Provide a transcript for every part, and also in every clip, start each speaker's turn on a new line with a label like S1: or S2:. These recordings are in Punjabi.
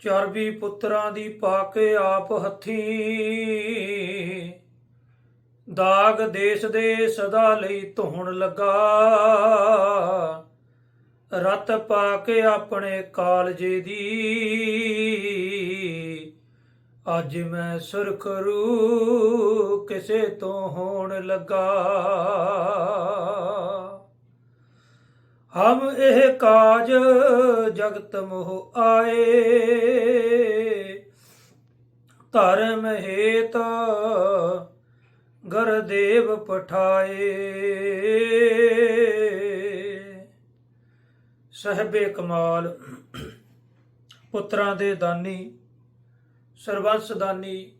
S1: ਚਰਬੀ ਪੁੱਤਰਾਂ ਦੀ ਪਾ ਕੇ ਆਪ ਹੱਥੀ। ਦਾਗ ਦੇਸ਼ ਦੇ ਸਦਾ ਲਈ ਧੋਣ ਲੱਗਾ। ਰਤ ਪਾ ਕੇ ਆਪਣੇ ਕਾਲਜੇ ਦੀ। ਅੱਜ ਮੈਂ ਸੁਰਖ ਰੂ ਕਿਸੇ ਤੋਂ ਹੋਣ ਲੱਗਾ। ਹਮ ਇਹ ਕਾਜ ਜਗਤ ਮੋਹ ਆਏ। ਧਰਮ ਹੇਤ ਗੁਰਦੇਵ ਪਠਾਏ। ਸਹਬੇ ਕਮਾਲ, ਪੁੱਤਰਾਂ ਦੇ ਦਾਨੀ ਸਰਬੰਸ ਦਾਨੀ,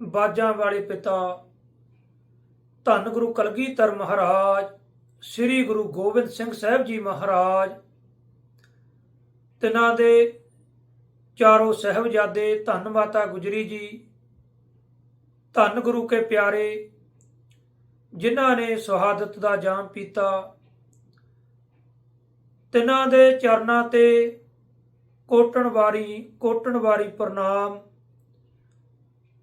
S1: ਬਾਜਾਂ ਵਾਲੇ ਪਿਤਾ, ਧੰਨ ਗੁਰੂ ਕਲਗੀਧਰ ਮਹਾਰਾਜ ਸ੍ਰੀ ਗੁਰੂ ਗੋਬਿੰਦ ਸਿੰਘ ਸਾਹਿਬ ਜੀ ਮਹਾਰਾਜ, ਤਿਨਾਂ ਦੇ ਚਾਰੋਂ ਸਹਿਬਜ਼ਾਦੇ ਧੰਨ ਮਾਤਾ ਗੁਜਰੀ ਜੀ, ਧੰਨ ਗੁਰੂ ਕੇ ਪਿਆਰੇ, ਜਿਨ੍ਹਾਂ ਨੇ ਸ਼ਹਾਦਤ ਦਾ ਜਾਮ ਪੀਤਾ, ਤਿਨਾਂ ਦੇ ਚਰਨਾਂ ਤੇ ਕੋਟਣ ਵਾਰੀ ਕੋਟਣ ਵਾਰੀ ਪ੍ਰਣਾਮ,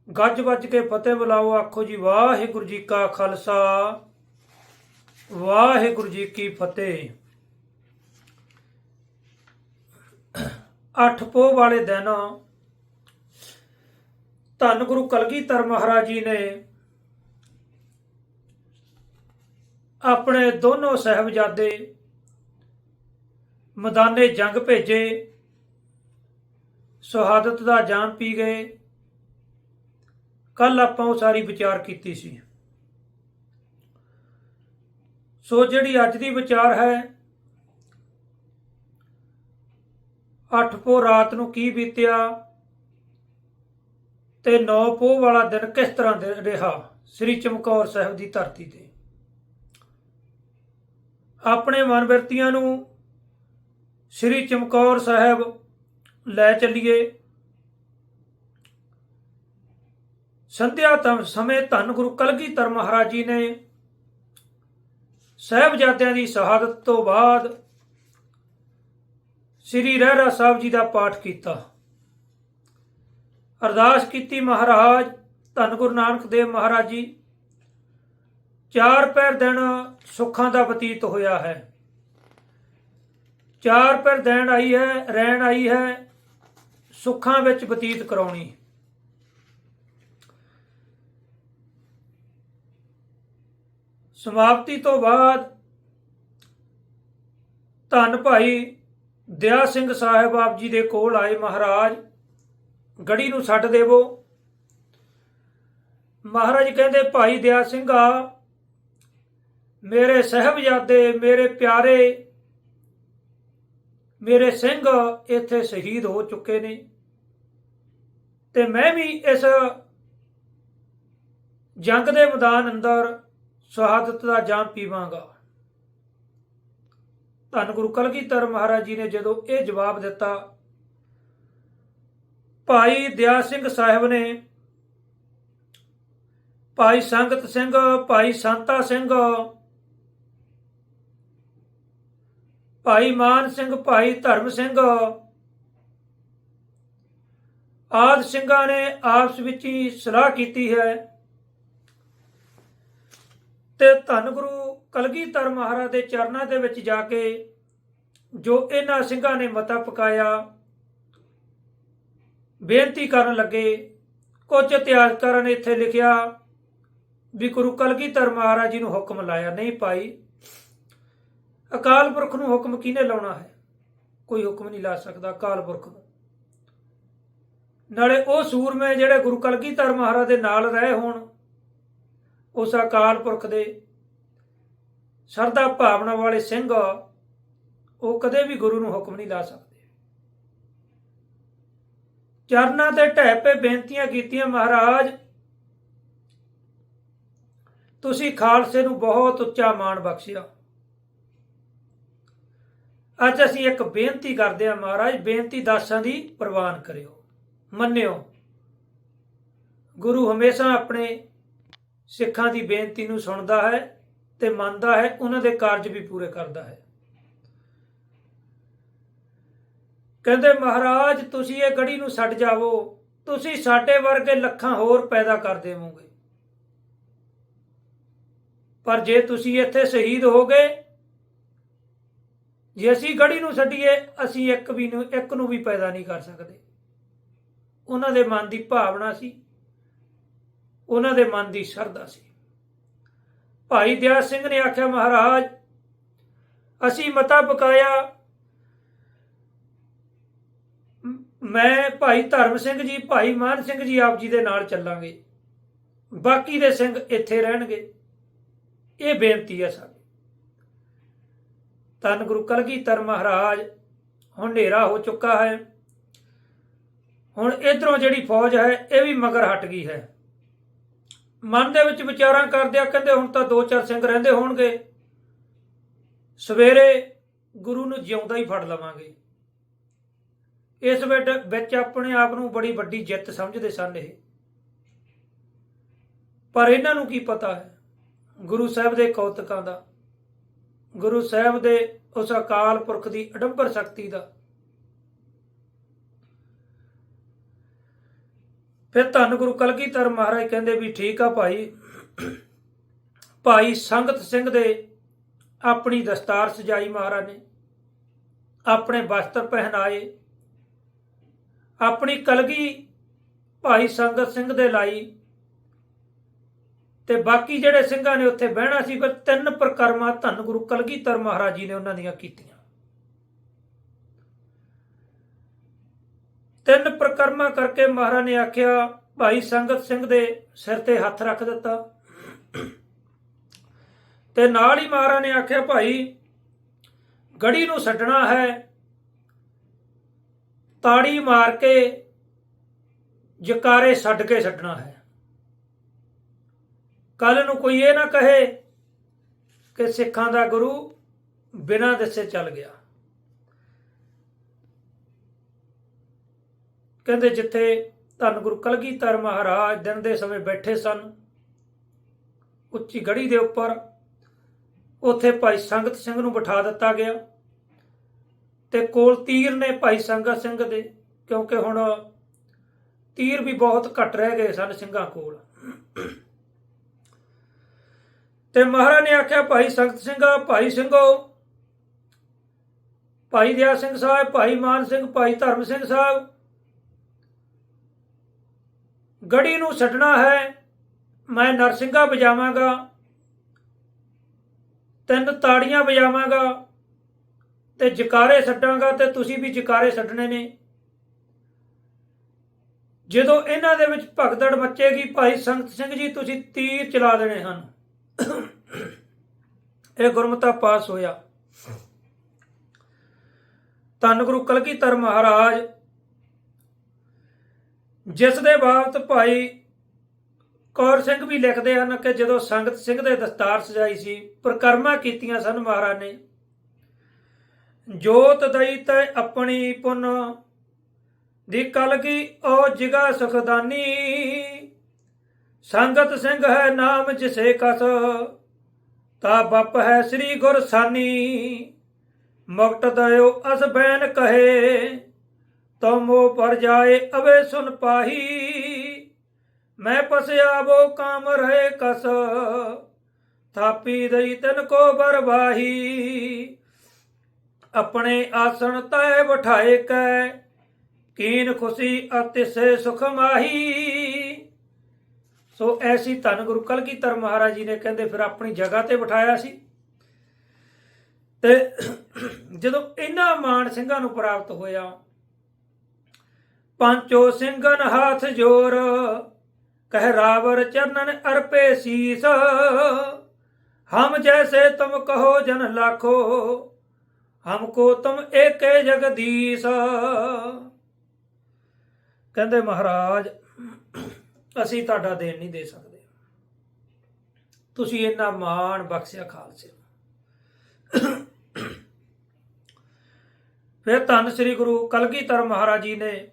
S1: ਗੱਜ ਵੱਜ ਕੇ ਫਤਿਹ ਬੁਲਾਓ, ਆਖੋ ਜੀ ਵਾਹਿਗੁਰੂ ਜੀ ਕਾ ਖਾਲਸਾ। ਵਾਹਿਗੁਰੂ ਜੀ ਕੀ ਫਤਿਹ। ਅੱਠ ਪੋਹ ਵਾਲੇ ਦਿਨ ਧੰਨ ਗੁਰੂ ਕਲਗੀਧਰ ਮਹਾਰਾਜ ਜੀ ਨੇ ਆਪਣੇ ਦੋਨੋਂ ਸਹਿਬਜ਼ਾਦੇ ਮੈਦਾਨੇ ਜੰਗ ਭੇਜੇ, ਸ਼ਹਾਦਤ ਦਾ ਜਾਨ ਪੀ ਗਏ। ਕੱਲ ਆਪਾਂ ਉਹ ਸਾਰੀ ਵਿਚਾਰ ਕੀਤੀ ਸੀ। ਸੋ ਜਿਹੜੀ ਅੱਜ ਦੀ ਵਿਚਾਰ ਹੈ, ਅੱਠ ਪੋ ਰਾਤ ਨੂੰ ਕੀ ਬੀਤਿਆ ਤੇ 9 ਪੋਹ ਵਾਲਾ ਦਿਨ ਕਿਸ ਤਰ੍ਹਾਂ ਦੇ ਰਿਹਾ ਸ੍ਰੀ ਚਮਕੌਰ ਸਾਹਿਬ ਦੀ ਧਰਤੀ ਤੇ। ਆਪਣੇ ਮਨ ਬਿਰਤੀਆਂ ਨੂੰ ਸ੍ਰੀ ਚਮਕੌਰ ਸਾਹਿਬ ਲੈ ਚੱਲੀਏ। ਸੰਧਿਆ ਸਮੇਂ ਧੰਨ ਗੁਰੂ ਕਲਗੀਧਰ ਮਹਾਰਾਜ ਜੀ ਨੇ ਸਾਹਿਬਜ਼ਾਦਿਆਂ ਦੀ ਸ਼ਹਾਦਤ ਤੋਂ ਬਾਅਦ ਸ੍ਰੀ ਰਹਿਰਾ ਸਾਹਿਬ ਜੀ ਦਾ ਪਾਠ ਕੀਤਾ। ਅਰਦਾਸ ਕੀਤੀ ਮਹਾਰਾਜ, ਧੰਨ ਗੁਰੂ ਨਾਨਕ ਦੇਵ ਮਹਾਰਾਜ ਜੀ, ਚਾਰ ਪੈਰ ਦਿਨ ਸੁੱਖਾਂ ਦਾ ਬਤੀਤ ਹੋਇਆ ਹੈ। ਚਾਰ ਪੈਰ ਦੇਣ ਆਈ ਹੈ, ਰਹਿਣ ਆਈ ਹੈ, ਸੁੱਖਾਂ ਵਿੱਚ ਬਤੀਤ ਕਰਾਉਣੀ। ਸਮਾਪਤੀ ਤੋਂ ਬਾਅਦ ਧੰਨ ਭਾਈ ਦਇਆ ਸਿੰਘ ਸਾਹਿਬ ਆਪ ਜੀ ਦੇ ਕੋਲ ਆਏ ਮਹਾਰਾਜ, ਗੜੀ ਨੂੰ ਛੱਡ ਦੇਵੋ। ਮਹਾਰਾਜ ਕਹਿੰਦੇ, ਭਾਈ ਦਿਆ ਸਿੰਘਾ ਮੇਰੇ ਸਹਿਬਜ਼ਾਦੇ, ਮੇਰੇ ਪਿਆਰੇ, ਮੇਰੇ ਸਿੰਘ ਇੱਥੇ ਸ਼ਹੀਦ ਹੋ ਚੁੱਕੇ ਨੇ ਤੇ ਮੈਂ ਵੀ ਇਸ ਜੰਗ ਦੇ ਮੈਦਾਨ ਅੰਦਰ ਸ਼ਹਾਦਤ ਦਾ ਜਾਮ ਪੀਵਾਂਗਾ। ਧੰਨ ਗੁਰੂ ਕਲਗੀਧਰ ਮਹਾਰਾਜ ਜੀ ਨੇ ਜਦੋਂ ਇਹ ਜਵਾਬ ਦਿੱਤਾ, ਭਾਈ ਦਿਆ ਸਿੰਘ ਸਾਹਿਬ ਨੇ, ਭਾਈ ਸੰਗਤ ਸਿੰਘ, ਭਾਈ ਸੰਤਾ ਸਿੰਘ, ਭਾਈ ਮਾਨ ਸਿੰਘ, ਭਾਈ ਧਰਮ ਸਿੰਘ ਆਦ ਸਿੰਘਾਂ ਨੇ ਆਪਸ ਵਿੱਚ ਹੀ ਸਲਾਹ ਕੀਤੀ ਹੈ। ਤੇ ਧੰਨ ਗੁਰੂ ਕਲਗੀਧਰ ਮਹਾਰਾਜ ਦੇ ਚਰਨਾਂ ਦੇ ਵਿੱਚ ਜਾ ਕੇ ਜੋ ਇਹਨਾਂ ਸਿੰਘਾਂ ਨੇ ਮਤਾ ਪਕਾਇਆ, ਬੇਨਤੀ ਕਰਨ ਲੱਗੇ ਕੁਝ ਇਤਿਹਾਸਕਾਰਾਂ ਨੇ ਇੱਥੇ ਲਿਖਿਆ ਵੀ ਗੁਰੂ ਕਲਗੀਧਰ ਮਹਾਰਾਜ ਜੀ ਨੂੰ ਹੁਕਮ ਲਾਇਆ, ਨਹੀਂ ਭਾਈ, ਅਕਾਲ ਪੁਰਖ ਨੂੰ ਹੁਕਮ ਕਿਹਨੇ ਲਾਉਣਾ ਹੈ? ਕੋਈ ਹੁਕਮ ਨਹੀਂ ਲਾ ਸਕਦਾ ਅਕਾਲ ਪੁਰਖ ਨੂੰ। ਨਾਲੇ ਉਹ ਸੂਰਮੇ ਜਿਹੜੇ ਗੁਰੂ ਕਲਗੀਧਰ ਮਹਾਰਾਜ ਦੇ ਨਾਲ ਰਹੇ ਹੋਣ ਉਸ ਅਕਾਲ ਪੁਰਖ ਦੇ ਸਰਦਾ ਭਾਵਨਾ ਵਾਲੇ ਸਿੰਘ ਉਹ ਕਦੇ ਵੀ ਗੁਰੂ ਨੂੰ ਹੁਕਮ ਨਹੀਂ ਲਾ ਸਕਦੇ। ਚਰਨਾਂ ਤੇ ਢਹਿ ਪੇ ਬੇਨਤੀਆਂ ਕੀਤੀਆਂ, ਮਹਾਰਾਜ, ਤੁਸੀਂ ਖਾਲਸੇ ਨੂੰ ਬਹੁਤ ਉੱਚਾ ਮਾਣ ਬਖਸ਼ਿਆ। ਅੱਜ ਅਸੀਂ ਇੱਕ ਬੇਨਤੀ ਕਰਦੇ ਹਾਂ, ਮਹਾਰਾਜ, ਬੇਨਤੀ ਦਾਸਾਂ ਦੀ ਪ੍ਰਵਾਨ ਕਰਿਓ। ਮੰਨਿਓ, ਗੁਰੂ ਹਮੇਸ਼ਾ ਆਪਣੇ ਸਿੱਖਾਂ ਦੀ ਬੇਨਤੀ ਨੂੰ ਸੁਣਦਾ ਹੈ ਤੇ ਮੰਨਦਾ ਹੈ, ਉਹਨਾਂ ਦੇ ਕਾਰਜ ਵੀ ਪੂਰੇ ਕਰਦਾ ਹੈ। ਕਹਿੰਦੇ, ਮਹਾਰਾਜ, ਤੁਸੀਂ ਇਹ ਗੜੀ ਨੂੰ ਛੱਡ ਜਾਵੋ। ਤੁਸੀਂ ਸਾਡੇ ਵਰਗੇ ਲੱਖਾਂ ਹੋਰ ਪੈਦਾ ਕਰ ਦੇਵੋਗੇ। ਪਰ ਜੇ ਤੁਸੀਂ ਇੱਥੇ ਸ਼ਹੀਦ ਹੋ ਗਏ, ਜੇ ਅਸੀਂ ਗੜੀ ਨੂੰ ਛੱਡੀਏ, ਅਸੀਂ ਇੱਕ ਵੀ ਨੂੰ, ਇੱਕ ਨੂੰ ਵੀ ਪੈਦਾ ਨਹੀਂ ਕਰ ਸਕਦੇ। ਉਹਨਾਂ ਦੇ ਮਨ ਦੀ ਭਾਵਨਾ ਸੀ। ਉਹਨਾਂ ਦੇ ਮਨ ਦੀ ਸ਼ਰਧਾ ਸੀ। ਭਾਈ ਦਿਆ ਸਿੰਘ ਨੇ ਆਖਿਆ, ਮਹਾਰਾਜ, ਅਸੀਂ ਮਤਾ ਬਕਾਇਆ। ਮੈਂ ਭਾਈ ਧਰਮ ਸਿੰਘ ਜੀ, ਭਾਈ ਮਾਨ ਸਿੰਘ ਜੀ ਆਪ ਜੀ ਦੇ ਨਾਲ ਚੱਲਾਂਗੇ। ਬਾਕੀ ਦੇ ਸਿੰਘ ਇੱਥੇ ਰਹਿਣਗੇ। ਇਹ ਬੇਨਤੀ ਹੈ ਸਾਡੀ। ਧੰਨ ਗੁਰੂ ਕਲਗੀਧਰ ਮਹਾਰਾਜ, ਹੁਣ ਹਨੇਰਾ ਹੋ ਚੁੱਕਾ ਹੈ। ਹੁਣ ਇਧਰੋਂ ਜਿਹੜੀ ਫੌਜ ਹੈ, ਇਹ ਵੀ ਮਗਰ ਹਟ ਗਈ ਹੈ। ਮਨ ਦੇ ਵਿੱਚ ਵਿਚਾਰਾਂ ਕਰਦਿਆਂ ਕਹਿੰਦੇ ਹੁਣ ਤਾਂ ਦੋ ਚਾਰ ਸਿੰਘ ਰਹਿੰਦੇ ਹੋਣਗੇ। ਸਵੇਰੇ ਗੁਰੂ ਨੂੰ ਜਿਉਂਦਾ ਹੀ ਫੜ ਲਵਾਂਗੇ। ਇਸ ਵਿੱਚ ਵਿੱਚ ਆਪਣੇ ਆਪ ਨੂੰ ਬੜੀ ਵੱਡੀ ਜਿੱਤ ਸਮਝਦੇ ਸਨ ਇਹ। ਪਰ ਇਹਨਾਂ ਨੂੰ ਕੀ ਪਤਾ ਹੈ? ਗੁਰੂ ਸਾਹਿਬ ਦੇ ਕੌਤਕਾਂ ਦਾ, ਗੁਰੂ ਸਾਹਿਬ ਦੇ ਉਸ ਅਕਾਲ ਪੁਰਖ ਦੀ ਅਡੰਬਰ ਸ਼ਕਤੀ ਦਾ ਫਿਰ ਧੰਨ ਗੁਰੂ ਕਲਗੀਧਰ ਮਹਾਰਾਜ ਕਹਿੰਦੇ ਵੀ ਠੀਕ ਆ ਭਾਈ। ਭਾਈ ਸੰਗਤ ਸਿੰਘ ਦੇ ਆਪਣੀ ਦਸਤਾਰ ਸਜਾਈ ਮਹਾਰਾਜ ਨੇ। ਆਪਣੇ ਵਸਤਰ ਪਹਿਨਾਏ। ਆਪਣੀ ਕਲਗੀ ਭਾਈ ਸੰਗਤ ਸਿੰਘ ਦੇ ਲਾਈ। ਤੇ ਬਾਕੀ ਜਿਹੜੇ ਸਿੰਘਾਂ ਨੇ ਉੱਥੇ ਬਹਿਣਾ ਸੀ, ਫਿਰ ਤਿੰਨ ਪ੍ਰਕਰਮਾਂ ਧੰਨ ਗੁਰੂ ਕਲਗੀਧਰ ਮਹਾਰਾਜ ਜੀ ਨੇ ਉਹਨਾਂ ਦੀਆਂ ਕੀਤੀਆਂ। ਤਿੰਨ ਪ੍ਰਕਰਮਾਂ ਕਰਕੇ ਮਹਾਰਾਜ ਨੇ ਆਖਿਆ, ਭਾਈ ਸੰਗਤ ਸਿੰਘ ਦੇ ਸਿਰ ਤੇ ਹੱਥ ਰੱਖ ਦਿੱਤਾ। ਤੇ ਨਾਲ ਹੀ ਮਹਾਰਾਜ ਨੇ ਆਖਿਆ, ਭਾਈ, ਗੜੀ ਨੂੰ ਛੱਡਣਾ ਹੈ। ਤਾੜੀ ਮਾਰ ਕੇ ਜਕਾਰੇ ਛੱਡ ਕੇ ਛੱਡਣਾ ਹੈ। ਕੱਲ ਨੂੰ ਕੋਈ ਇਹ ਨਾ ਕਹੇ ਕਿ ਸਿੱਖਾਂ ਦਾ ਗੁਰੂ ਬਿਨਾਂ ਦੱਸੇ ਚੱਲ ਗਿਆ। ਕਹਿੰਦੇ ਜਿੱਥੇ ਧੰਨ ਗੁਰੂ ਕਲਗੀਧਰ ਮਹਾਰਾਜ ਦਿਨ ਦੇ ਸਮੇਂ ਬੈਠੇ ਸਨ, ਉੱਚੀ ਗੜੀ ਦੇ ਉੱਪਰ, ਉੱਥੇ ਭਾਈ ਸੰਗਤ ਸਿੰਘ ਨੂੰ ਬਿਠਾ ਦਿੱਤਾ ਗਿਆ ਤੇ ਕੋਲ ਤੀਰ ਨੇ ਭਾਈ ਸੰਗਤ ਸਿੰਘ ਦੇ, ਕਿਉਂਕਿ ਹੁਣ ਤੀਰ ਵੀ ਬਹੁਤ ਘੱਟ ਰਹਿ ਗਏ ਸਨ ਸਿੰਘਾਂ ਕੋਲ। ਤੇ ਮਹਾਰਾਜ ਨੇ ਆਖਿਆ, ਭਾਈ ਸੰਗਤ ਸਿੰਘਾ, ਭਾਈ ਸਿੰਘੋ, ਭਾਈ ਦਿਆ ਸਿੰਘ ਸਾਹਿਬ, ਭਾਈ ਮਾਨ ਸਿੰਘ, ਭਾਈ ਧਰਮ ਸਿੰਘ ਸਾਹਿਬ ਗੜੀ ਨੂੰ ਛੱਡਣਾ ਹੈ, ਮੈਂ ਨਰਸਿੰਘਾ ਵਜਾਵਾਂਗਾ। ਤਿੰਨ ਤਾੜੀਆਂ ਵਜਾਵਾਂਗਾ ਤੇ ਜਕਾਰੇ ਛੱਡਾਂਗਾ ਤੇ ਤੁਸੀਂ ਵੀ ਜਕਾਰੇ ਛੱਡਣੇ ਨੇ। ਜਦੋਂ ਇਹਨਾਂ ਦੇ ਵਿੱਚ ਭਗਦੜ ਮੱਚੇਗੀ, ਭਾਈ ਸੰਗਤ ਸਿੰਘ ਜੀ, ਤੁਸੀਂ ਤੀਰ ਚਲਾ ਦੇਣੇ ਹਨ। ਇਹ ਗੁਰਮਤਾ ਪਾਸ ਹੋਇਆ। ਧੰਨ ਗੁਰੂ ਕਲਗੀਧਰ ਮਹਾਰਾਜ ਜਿਸ ਦੇ ਬਾਬਤ ਭਾਈ ਕੌਰ ਸਿੰਘ ਵੀ ਲਿਖਦੇ ਹਨ ਕਿ ਜਦੋਂ ਸੰਗਤ ਸਿੰਘ ਦੇ ਦਸਤਾਰ ਸਜਾਈ ਸੀ, ਪ੍ਰਕਰਮਾ ਕੀਤੀਆਂ ਸਨ ਮਹਾਰਾਜ ਨੇ। ਜੋਤ ਦਈ ਤੈ ਆਪਣੀ ਪੁਨ ਦੀ ਕਲਗੀ ਉਹ ਜਿਗਾ ਸੁਖਦਾਨੀ। ਸੰਗਤ ਸਿੰਘ ਹੈ ਨਾਮ ਜਿਸੇ ਕਸ, ਤਾ ਬੱਪ ਹੈ ਸ੍ਰੀ ਗੁਰ ਸਾਨੀ ਮੁਕਤ ਦਇਓ ਅਸ ਬੈਨ ਕਹੇ ਤਮੋ ਪਰ ਜਾਏ ਅਵੇ ਸੁਨ ਪਾਹੀ। ਮੈਂ ਪਸਿਆ ਵੋ ਕਾਮ ਰਹੇ ਕਸ, ਥਾਪੀ ਦਈ ਤਨ ਕੋ ਬਰਵਾਹੀ ਆਪਣੇ ਆਸਣ ਤੈ ਬਿਠਾਏ ਕੈ, ਕੀਨ ਖੁਸ਼ੀ ਅਤਿਸੇ ਸੁਖ ਮਾਹੀ। ਸੋ ਐਸੀ ਧੰਨ ਗੁਰੂ ਕਲਗੀਧਰ ਮਹਾਰਾਜ ਜੀ ਨੇ ਕਹਿੰਦੇ, ਫਿਰ ਆਪਣੀ ਜਗ੍ਹਾ ਤੇ ਬਿਠਾਇਆ ਸੀ। ਤੇ ਜਦੋਂ ਇਹਨਾਂ ਮਾਨ ਸਿੰਘਾਂ ਨੂੰ ਪ੍ਰਾਪਤ ਹੋਇਆ ਪੰਚੋ ਸਿੰਘਨ ਹਾਥ ਜੋਰ, ਕਹਿ ਰਾਵਰ ਚਰਨਨ ਅਰਪੇ ਸੀਸ। ਹਮ ਜੈਸੇ ਤੁਮ ਕਹੋ ਜਨ ਲਾਖੋ, ਹਮਕੋ ਤੁਮ ਏਕੇ ਜਗਦੀਸ਼ ਕਹਿੰਦੇ ਮਹਾਰਾਜ, ਅਸੀਂ ਤੁਹਾਡਾ ਦੇਣ ਨਹੀਂ ਦੇ ਸਕਦੇ। ਤੁਸੀਂ ਇੰਨਾ ਮਾਣ ਬਖਸ਼ਿਆ ਖਾਲਸੇ ਨੂੰ। ਫਿਰ ਧੰਨ ਸ੍ਰੀ ਗੁਰੂ ਕਲਗੀਧਰ ਮਹਾਰਾਜ ਜੀ ਨੇ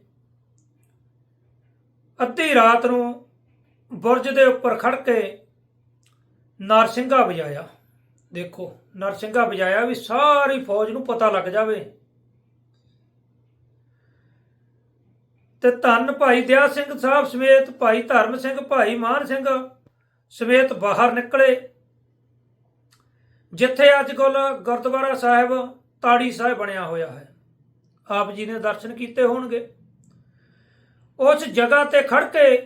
S1: ਅੱਧੀ ਰਾਤ ਨੂੰ ਬੁਰਜ ਦੇ ਉੱਪਰ ਖੜ ਕੇ ਨਰਸਿੰਘਾ ਵਜਾਇਆ। ਦੇਖੋ, ਨਰਸਿੰਘਾ ਵਜਾਇਆ ਵੀ ਸਾਰੀ ਫੌਜ ਨੂੰ ਪਤਾ ਲੱਗ ਜਾਵੇ। ਤੇ ਧੰਨ ਭਾਈ ਦਿਆ ਸਿੰਘ ਸਾਹਿਬ ਸਮੇਤ ਭਾਈ ਧਰਮ ਸਿੰਘ, ਭਾਈ ਮਾਨ ਸਿੰਘ ਸਮੇਤ ਬਾਹਰ ਨਿਕਲੇ। ਜਿੱਥੇ ਅੱਜ ਕੱਲ ਗੁਰਦੁਆਰਾ ਸਾਹਿਬ ਤਾੜੀ ਸਾਹਿਬ ਬਣਿਆ ਹੋਇਆ ਹੈ। ਆਪ ਜੀ ਨੇ ਦਰਸ਼ਨ ਕੀਤੇ ਹੋਣਗੇ। ਉਸ ਜਗ੍ਹਾ ਤੇ ਖੜ ਕੇ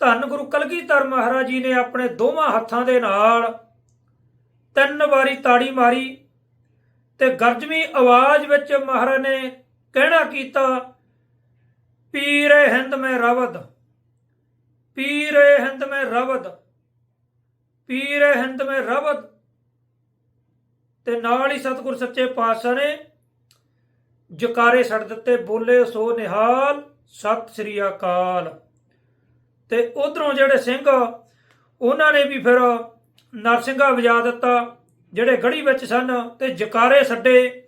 S1: ਧੰਨ ਗੁਰੂ ਕਲਗੀਧਰ ਮਹਾਰਾਜ ਜੀ ਨੇ ਆਪਣੇ ਦੋਵਾਂ ਹੱਥਾਂ ਦੇ ਨਾਲ ਤਿੰਨ ਵਾਰੀ ਤਾੜੀ ਮਾਰੀ ਤੇ ਗਰਜਵੀਂ ਆਵਾਜ਼ ਵਿੱਚ ਮਹਾਰਾਜ ਨੇ ਕਹਿਣਾ ਕੀਤਾ, ਪੀਰੇ ਹਿੰਦ ਮੈਂ ਰਵਦ, ਪੀਰੇ ਹਿੰਦ ਮੈਂ ਰਵਦ, ਪੀਰੇ ਹਿੰਦ ਮੈਂ ਰਵਦ। ਤੇ ਨਾਲ ਹੀ ਸਤਿਗੁਰ ਸੱਚੇ ਪਾਤਸ਼ਾਹ ਨੇ ਜਕਾਰੇ ਛੱਡ ਦਿੱਤੇ, ਬੋਲੇ ਸੋ ਨਿਹਾਲ। ਸਤਿ ਸ੍ਰੀ ਅਕਾਲ। ਤੇ ਉਧਰੋਂ ਜਿਹੜੇ ਸਿੰਘ, ਉਹਨਾਂ ਨੇ ਵੀ ਫਿਰ ਨਰਸਿੰਘਾ ਵਜਾ ਦਿੱਤਾ, ਜਿਹੜੇ ਗੜੀ ਵਿੱਚ ਸਨ ਤੇ ਜਕਾਰੇ ਛੱਡੇ।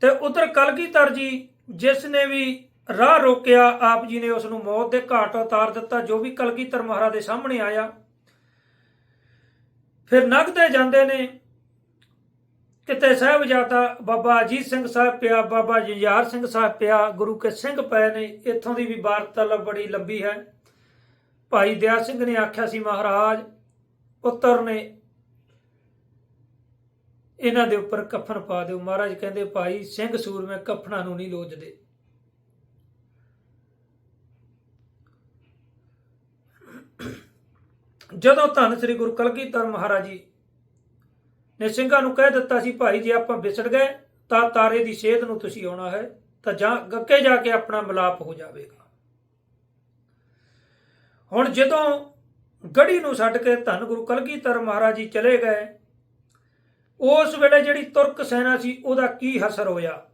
S1: ਤੇ ਉਧਰ ਕਲਗੀਧਰ ਜੀ, ਜਿਸ ਨੇ ਵੀ ਰਾਹ ਰੋਕਿਆ, ਆਪ ਜੀ ਨੇ ਉਸ ਨੂੰ ਮੌਤ ਦੇ ਘਾਟ ਉਤਾਰ ਦਿੱਤਾ, ਜੋ ਵੀ ਕਲਗੀਧਰ ਮਹਾਰਾਜ ਦੇ ਸਾਹਮਣੇ ਆਇਆ। ਫਿਰ ਨਗਦੇ ਜਾਂਦੇ ਨੇ ਕਿਤੇ ਸਾਹਿਬਜ਼ਾਦਾ ਬਾਬਾ ਅਜੀਤ ਸਿੰਘ ਸਾਹਿਬ ਪਿਆ, ਬਾਬਾ ਜੁਝਾਰ ਸਿੰਘ ਸਾਹਿਬ ਪਿਆ, ਗੁਰੂ ਕੇ ਸਿੰਘ ਪਏ ਨੇ, ਇੱਥੋਂ ਦੀ ਵੀ ਵਾਰਤਾਲਾਪ ਬੜੀ ਲੰਬੀ ਹੈ। ਭਾਈ ਦਿਆ ਸਿੰਘ ਨੇ ਆਖਿਆ ਸੀ, ਮਹਾਰਾਜ, ਪੁੱਤਰ ਨੇ ਇਹਨਾਂ ਦੇ ਉੱਪਰ ਕਫਨ ਪਾ ਦਿਓ। ਮਹਾਰਾਜ ਕਹਿੰਦੇ, ਭਾਈ, ਸਿੰਘ ਸੂਰਮੇ ਕਫਨਾਂ ਨੂੰ ਨਹੀਂ ਲੋਚਦੇ। ਜਦੋਂ ਧੰਨ ਸ੍ਰੀ ਗੁਰੂ ਕਲਗੀਧਰ ਮਹਾਰਾਜ ਜੀ ਨੇ ਸਿੰਘਾਂ ਨੂੰ ਕਹਿ ਦਿੱਤਾ ਸੀ, ਭਾਈ, ਜੇ ਆਪਾਂ ਵਿਸੜ ਗਏ, ਤਾਂ ਤਾਰੇ ਦੀ ਸੇਧ ਨੂੰ ਤੁਸੀਂ ਆਉਣਾ ਹੈ, ਤਾਂ ਜਾਂ ਗੱਕੇ ਜਾ ਕੇ ਆਪਣਾ ਮਿਲਾਪ ਹੋ ਜਾਵੇਗਾ। ਹੁਣ ਜਦੋਂ ਗੜੀ ਨੂੰ ਛੱਡ ਕੇ ਧੰਨ ਗੁਰੂ ਕਲਗੀਧਰ ਮਹਾਰਾਜ ਜੀ ਚਲੇ ਗਏ, ਉਸ ਵੇਲੇ ਜਿਹੜੀ ਤੁਰਕ ਸੈਨਾ ਸੀ, ਉਹਦਾ ਕੀ ਹਸਰ ਹੋਇਆ?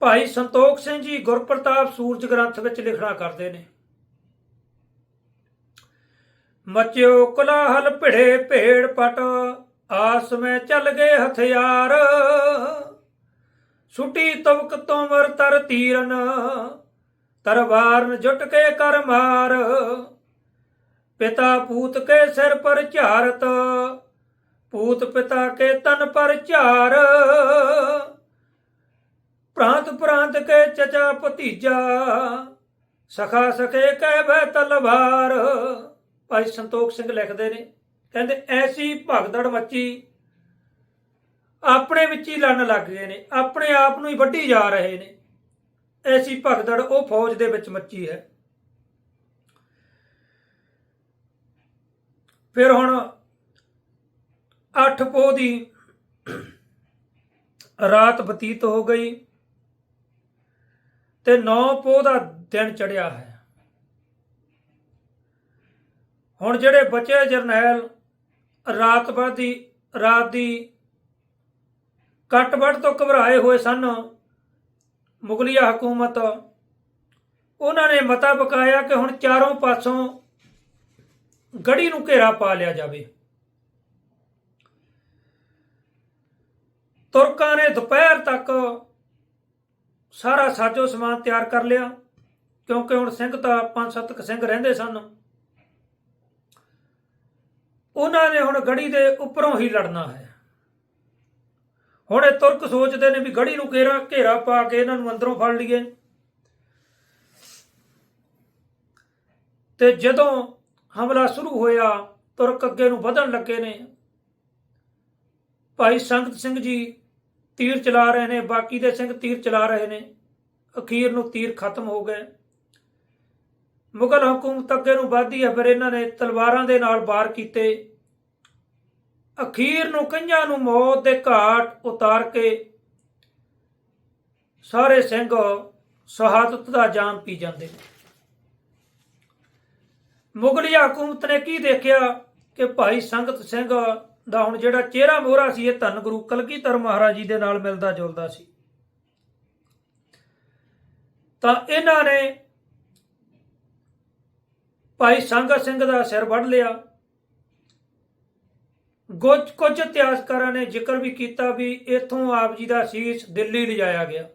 S1: ਭਾਈ ਸੰਤੋਖ ਸਿੰਘ ਜੀ ਗੁਰਪ੍ਰਤਾਪ ਸੂਰਜ ਗ੍ਰੰਥ ਵਿੱਚ ਲਿਖਣਾ ਕਰਦੇ ਨੇ ਮਚਿਓ ਕਲਾਹਲ ਭਿੜੇ ਭੇੜ ਪਟ, ਆਸ ਮੈਂ ਚੱਲ ਗਏ ਹਥਿਆਰ। ਛੁੱਟੀ ਤਵਕ ਤੋਮਰ ਤਰ ਤੀਰਨ, ਤਰਵਾਰਨ ਜੁਟ ਕੇ ਕਰ ਮਾਰ। ਪਿਤਾ ਪੂਤ ਕੇ ਸਿਰ ਪਰ ਝਾਰਤ, ਪੂਤ ਪਿਤਾ ਕੇ ਤਨ ਪਰ ਝਾਰ। ਪ੍ਰਾਂਤ ਪ੍ਰਾਂਤ ਕੇ ਚਚਾ ਭਤੀਜਾ, ਸਖਾ ਸਕੇ ਕਹਿ ਬੈ ਤਲਵਾਰ। ਭਾਈ ਸੰਤੋਖ ਸਿੰਘ ਲਿਖਦੇ ਨੇ, ਕਹਿੰਦੇ ਐਸੀ ਭਗਦੜ ਮੱਚੀ ਆਪਣੇ ਵਿੱਚ ਹੀ ਲੜਨ ਲੱਗ ਗਏ ਨੇ, ਆਪਣੇ ਆਪ ਨੂੰ ਹੀ ਵੱਢੀ ਜਾ ਰਹੇ ਨੇ। ਐਸੀ ਭਗਦੜ ਉਹ ਫੌਜ ਦੇ ਵਿੱਚ ਮੱਚੀ ਹੈ। ਫਿਰ ਹੁਣ 8 ਪੋਹ ਦੀ ਰਾਤ ਬਤੀਤ ਹੋ ਗਈ ਤੇ 9 ਪੋਹ ਦਾ ਦਿਨ ਚੜਿਆ ਹੈ। ਹੁਣ ਜਿਹੜੇ ਬਚੇ ਜਰਨੈਲ, ਰਾਤ ਭਰ ਦੀ ਰਾਤ ਦੀ ਕੱਟਵੜ ਤੋਂ ਘਬਰਾਏ ਹੋਏ ਸਨ ਮੁਗਲਿਆ ਹਕੂਮਤ। ਉਹਨਾਂ ਨੇ ਮਤਾ ਬਕਾਇਆ ਕਿ ਹੁਣ ਚਾਰੋਂ ਪਾਸੋਂ ਗੜੀ ਨੂੰ ਘੇਰਾ ਪਾ ਲਿਆ ਜਾਵੇ। ਤੁਰਕਾਂ ਨੇ ਦੁਪਹਿਰ ਤੱਕ ਸਾਰਾ ਸਾਜੋ ਸਮਾਨ ਤਿਆਰ ਕਰ ਲਿਆ, ਕਿਉਂਕਿ ਹੁਣ ਸਿੰਘ ਤਾਂ ਪੰਜ ਸੱਤ ਕੁ ਸਿੰਘ ਰਹਿੰਦੇ ਸਨ। ਉਹਨਾਂ ਨੇ ਹੁਣ ਗੜੀ ਦੇ ਉੱਪਰੋਂ ਹੀ ਲੜਨਾ ਹੈ। ਹੁਣ ਇਹ ਤੁਰਕ ਸੋਚਦੇ ਨੇ ਵੀ ਗੜੀ ਨੂੰ ਘੇਰਾ ਘੇਰਾ ਪਾ ਕੇ ਇਹਨਾਂ ਨੂੰ ਅੰਦਰੋਂ ਫੜ ਲਈਏ। ਤੇ ਜਦੋਂ ਹਮਲਾ ਸ਼ੁਰੂ ਹੋਇਆ, ਤੁਰਕ ਅੱਗੇ ਨੂੰ ਵਧਣ ਲੱਗੇ ਨੇ। ਭਾਈ ਸੰਗਤ ਸਿੰਘ ਜੀ ਤੀਰ ਚਲਾ ਰਹੇ ਨੇ, ਬਾਕੀ ਦੇ ਸਿੰਘ ਤੀਰ ਚਲਾ ਰਹੇ ਨੇ। ਅਖੀਰ ਨੂੰ ਤੀਰ ਖਤਮ ਹੋ ਗਏ। ਮੁਗਲ ਹਕੂਮਤ ਅੱਗੇ ਨੂੰ ਵਧਦੀ ਹੈ, ਫਿਰ ਇਹਨਾਂ ਨੇ ਤਲਵਾਰਾਂ ਦੇ ਨਾਲ ਵਾਰ ਕੀਤੇ। ਅਖੀਰ ਨੂੰ ਕਈਆਂ ਨੂੰ ਮੌਤ ਦੇ ਘਾਟ ਉਤਾਰ ਕੇ ਸਾਰੇ ਸਿੰਘ ਸ਼ਹਾਦਤ ਦਾ ਜਾਮ ਪੀ ਜਾਂਦੇ ਨੇ। ਮੁਗਲੀ ਹਕੂਮਤ ਨੇ ਕੀ ਦੇਖਿਆ ਕਿ ਭਾਈ ਸੰਗਤ ਸਿੰਘ ਦਾ ਹੁਣ ਜਿਹੜਾ ਚਿਹਰਾ ਮੋਹਰਾ ਸੀ, ਇਹ ਧੰਨ ਗੁਰੂ ਕਲਗੀਧਰ ਮਹਾਰਾਜ ਜੀ ਦੇ ਨਾਲ ਮਿਲਦਾ ਜੁਲਦਾ ਸੀ। ਤਾਂ ਇਹਨਾਂ ਨੇ ਭਾਈ ਸੰਗਤ ਸਿੰਘ ਦਾ ਸਿਰ ਵੱਢ ਲਿਆ। ਕੁਝ ਕੁਝ ਇਤਿਹਾਸਕਾਰਾਂ ਨੇ ਜ਼ਿਕਰ ਵੀ ਕੀਤਾ ਵੀ ਇਥੋਂ ਆਪ ਜੀ ਦਾ ਸੀਸ ਦਿੱਲੀ ਲਿਜਾਇਆ ਗਿਆ।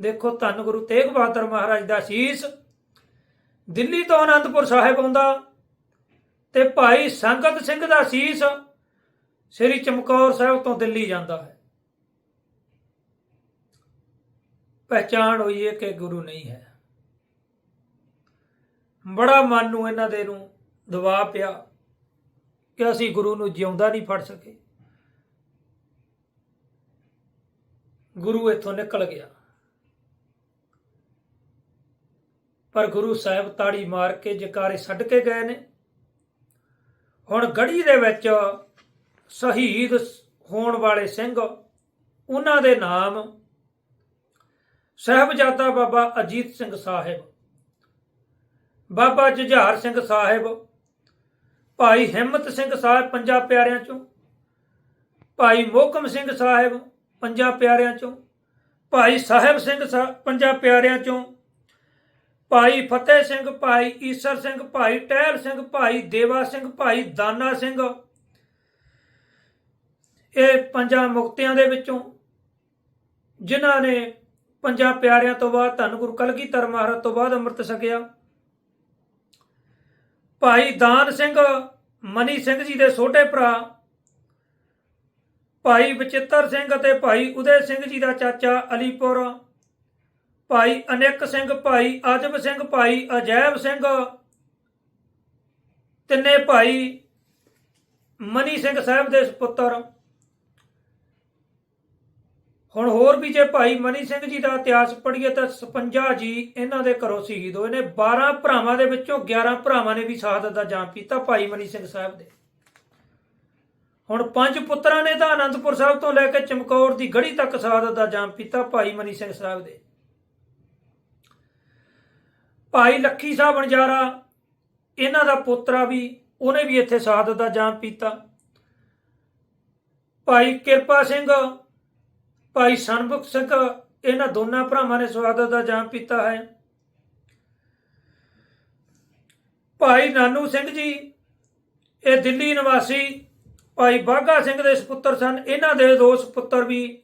S1: ਦੇਖੋ, ਧੰਨ ਗੁਰੂ ਤੇਗ ਬਹਾਦਰ ਮਹਾਰਾਜ ਦਾ ਸੀਸ ਦਿੱਲੀ ਤੋਂ ਅਨੰਦਪੁਰ ਸਾਹਿਬ ਆਉਂਦਾ ਤੇ ਭਾਈ ਸੰਗਤ ਸਿੰਘ ਦਾ ਸੀਸ ਸ੍ਰੀ ਚਮਕੌਰ ਸਾਹਿਬ ਤੋਂ ਦਿੱਲੀ ਜਾਂਦਾ ਹੈ। ਪਹਿਚਾਣ ਹੋਈ ਹੈ ਕਿ ਗੁਰੂ ਨਹੀਂ ਹੈ। ਬੜਾ ਮਨ ਨੂੰ ਇਹਨਾਂ ਦੇ ਨੂੰ ਦਬਾਅ ਪਿਆ ਕਿ ਅਸੀਂ ਗੁਰੂ ਨੂੰ ਜਿਉਂਦਾ ਨਹੀਂ ਫੜ ਸਕੇ। ਗੁਰੂ ਇੱਥੋਂ ਨਿਕਲ ਗਿਆ। ਪਰ ਗੁਰੂ ਸਾਹਿਬ ਤਾੜੀ ਮਾਰ ਕੇ ਜਕਾਰੇ ਛੱਡ ਕੇ ਗਏ ਨੇ। ਹੁਣ ਗੜੀ ਦੇ ਵਿੱਚ ਸ਼ਹੀਦ ਹੋਣ ਵਾਲੇ ਸਿੰਘ, ਉਹਨਾਂ ਦੇ ਨਾਮ ਸਾਹਿਬਜ਼ਾਦਾ ਬਾਬਾ ਅਜੀਤ ਸਿੰਘ ਸਾਹਿਬ, ਬਾਬਾ ਜੁਝਾਰ ਸਿੰਘ ਸਾਹਿਬ ਭਾਈ ਹਿੰਮਤ ਸਿੰਘ ਸਾਹਿਬ ਪੰਜਾਂ ਪਿਆਰਿਆਂ ਚੋਂ, ਭਾਈ ਮੋਕਮ ਸਿੰਘ ਸਾਹਿਬ ਪੰਜਾਂ ਪਿਆਰਿਆਂ ਚੋਂ, ਭਾਈ ਸਾਹਿਬ ਸਿੰਘ ਸਾਹਿਬ ਪੰਜਾਂ ਪਿਆਰਿਆਂ ਚੋਂ, ਭਾਈ ਫਤਿਹ ਸਿੰਘ, ਭਾਈ ਈਸਰ ਸਿੰਘ, ਭਾਈ ਟਹਿਲ ਸਿੰਘ, ਭਾਈ ਦੇਵਾ ਸਿੰਘ, ਭਾਈ ਦਾਨਾ ਸਿੰਘ। ਇਹ ਪੰਜਾਂ ਮੁਕਤਿਆਂ ਦੇ ਵਿੱਚੋਂ ਜਿਨ੍ਹਾਂ ਨੇ ਪੰਜਾਂ ਪਿਆਰਿਆਂ ਤੋਂ ਬਾਅਦ ਧੰਨ ਗੁਰੂ ਕਲਗੀਧਰ ਮਹਾਰਾਜ ਤੋਂ ਬਾਅਦ ਅੰਮ੍ਰਿਤ ਛਕਿਆ ਭਾਈ ਦਾਨ ਸਿੰਘ, ਮਨੀ ਸਿੰਘ ਜੀ ਦੇ ਛੋਟੇ ਭਰਾ, ਭਾਈ ਬਚਿੱਤਰ ਸਿੰਘ ਅਤੇ ਭਾਈ ਉਦੇ ਸਿੰਘ ਜੀ ਦਾ ਚਾਚਾ ਅਲੀਪੁਰ, ਭਾਈ ਅਨੇਕ ਸਿੰਘ, ਭਾਈ ਆਜਬ ਸਿੰਘ, ਭਾਈ ਅਜੈਬ ਸਿੰਘ, ਤਿੰਨੇ ਭਾਈ ਮਨੀ ਸਿੰਘ ਸਾਹਿਬ ਦੇ ਪੁੱਤਰ। ਹੁਣ ਹੋਰ ਵੀ ਜੇ ਭਾਈ ਮਨੀ ਸਿੰਘ ਜੀ ਦਾ ਇਤਿਹਾਸ ਪੜ੍ਹੀਏ ਤਾਂ 56 ਜੀ ਇਹਨਾਂ ਦੇ ਘਰੋਂ ਸ਼ਹੀਦ ਹੋਏ ਨੇ। 12 ਭਰਾਵਾਂ ਦੇ ਵਿੱਚੋਂ 11 ਭਰਾਵਾਂ ਨੇ ਵੀ ਸ਼ਹਾਦਤ ਦਾ ਜਾਮ ਪੀਤਾ ਭਾਈ ਮਨੀ ਸਿੰਘ ਸਾਹਿਬ ਦੇ। ਹੁਣ ਪੰਜ ਪੁੱਤਰਾਂ ਨੇ ਤਾਂ ਅਨੰਦਪੁਰ ਸਾਹਿਬ ਤੋਂ ਲੈ ਕੇ ਚਮਕੌਰ ਦੀ ਗੜੀ ਤੱਕ ਸ਼ਹਾਦਤ ਦਾ ਜਾਮ ਪੀਤਾ ਭਾਈ ਮਨੀ ਸਿੰਘ ਸਾਹਿਬ ਦੇ। ਭਾਈ ਲੱਖੀ ਸਾਹਿਬ ਬਣਜਾਰਾ ਇਹਨਾਂ ਦਾ ਪੋਤਰਾ ਵੀ, ਉਹਨੇ ਵੀ ਇੱਥੇ ਸ਼ਹਾਦਤ ਦਾ ਜਾਮ ਪੀਤਾ ਭਾਈ ਕਿਰਪਾ ਸਿੰਘ ਭਾਈ ਸਨਮੁਖ ਸਿੰਘ, ਇਹਨਾਂ ਦੋਨਾਂ ਭਰਾਵਾਂ ਨੇ ਸਵਾਗਤ ਦਾ ਜਾਮ ਪੀਤਾ ਹੈ। ਭਾਈ ਨਾਨੂ ਸਿੰਘ ਜੀ, ਇਹ ਦਿੱਲੀ ਨਿਵਾਸੀ ਭਾਈ ਬਾਗਾ ਸਿੰਘ ਦੇ ਸੁਪੁੱਤਰ ਸਨ। ਇਹਨਾਂ ਦੇ ਦੋ ਸੁਪੁੱਤਰ ਵੀ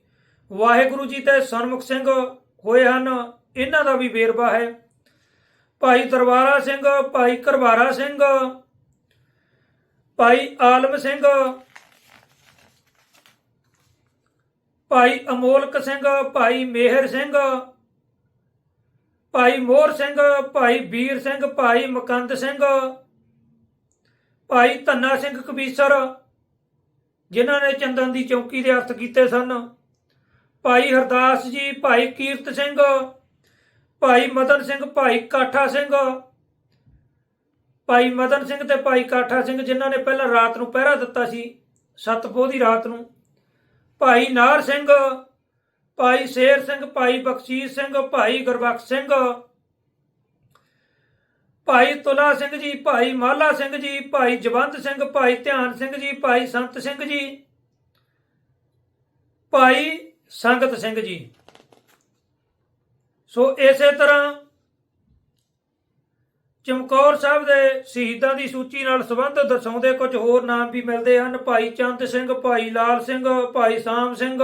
S1: ਵਾਹਿਗੁਰੂ ਜੀ ਤੇ ਸਨਮੁਖ ਸਿੰਘ ਹੋਏ ਹਨ। ਇਹਨਾਂ ਦਾ ਵੀ ਵੇਰਵਾ ਹੈ। ਭਾਈ ਦਰਬਾਰਾ ਸਿੰਘ, ਭਾਈ ਕਰਵਾਰਾ ਸਿੰਘ, ਭਾਈ ਆਲਮ ਸਿੰਘ ਭਾਈ ਅਮੋਲਕ ਸਿੰਘ, ਭਾਈ ਮੇਹਰ ਸਿੰਘ, ਭਾਈ ਮੋਹਰ ਸਿੰਘ, ਭਾਈ ਵੀਰ ਸਿੰਘ, ਭਾਈ ਮਕੰਦ ਸਿੰਘ, ਭਾਈ ਧੰਨਾ ਸਿੰਘ ਕਬੀਸਰ, ਜਿਨ੍ਹਾਂ ਨੇ ਚੰਦਨ ਦੀ ਚੌਂਕੀ ਦੇ ਅਰਥ ਕੀਤੇ ਸਨ। ਭਾਈ ਹਰਦਾਸ ਜੀ, ਭਾਈ ਕੀਰਤ ਸਿੰਘ, ਭਾਈ ਮਦਨ ਸਿੰਘ, ਭਾਈ ਕਾਠਾ ਸਿੰਘ, ਭਾਈ ਮਦਨ ਸਿੰਘ ਤੇ ਭਾਈ ਕਾਠਾ ਸਿੰਘ, ਜਿਨ੍ਹਾਂ ਨੇ ਪਹਿਲਾਂ ਰਾਤ ਨੂੰ ਪਹਿਰਾ ਦਿੱਤਾ ਸੀ, ਸਤਪੋਹ ਦੀ ਰਾਤ ਨੂੰ। ਭਾਈ ਨਾਰ ਸਿੰਘ, ਭਾਈ ਸ਼ੇਰ ਸਿੰਘ, ਭਾਈ ਬਖਸ਼ੀਸ਼ ਸਿੰਘ, ਭਾਈ ਗੁਰਬਖਸ਼ ਸਿੰਘ, ਭਾਈ ਤੁਲਾ ਸਿੰਘ ਜੀ, ਭਾਈ ਮਾਲਾ ਸਿੰਘ ਜੀ, ਭਾਈ ਜਵੰਤ ਸਿੰਘ, ਭਾਈ ਧਿਆਨ ਸਿੰਘ ਜੀ, ਭਾਈ ਸੰਤ ਸਿੰਘ ਜੀ, ਭਾਈ ਸੰਗਤ ਸਿੰਘ ਜੀ। ਸੋ ਇਸੇ ਤਰ੍ਹਾਂ ਚਮਕੌਰ ਸਾਹਿਬ ਦੇ ਸ਼ਹੀਦਾਂ ਦੀ ਸੂਚੀ ਨਾਲ ਸੰਬੰਧ ਦਰਸਾਉਂਦੇ ਕੁਝ ਹੋਰ ਨਾਮ ਵੀ ਮਿਲਦੇ ਹਨ। ਭਾਈ ਚੰਦ ਸਿੰਘ, ਭਾਈ ਲਾਲ ਸਿੰਘ, ਭਾਈ ਸਾਮ ਸਿੰਘ,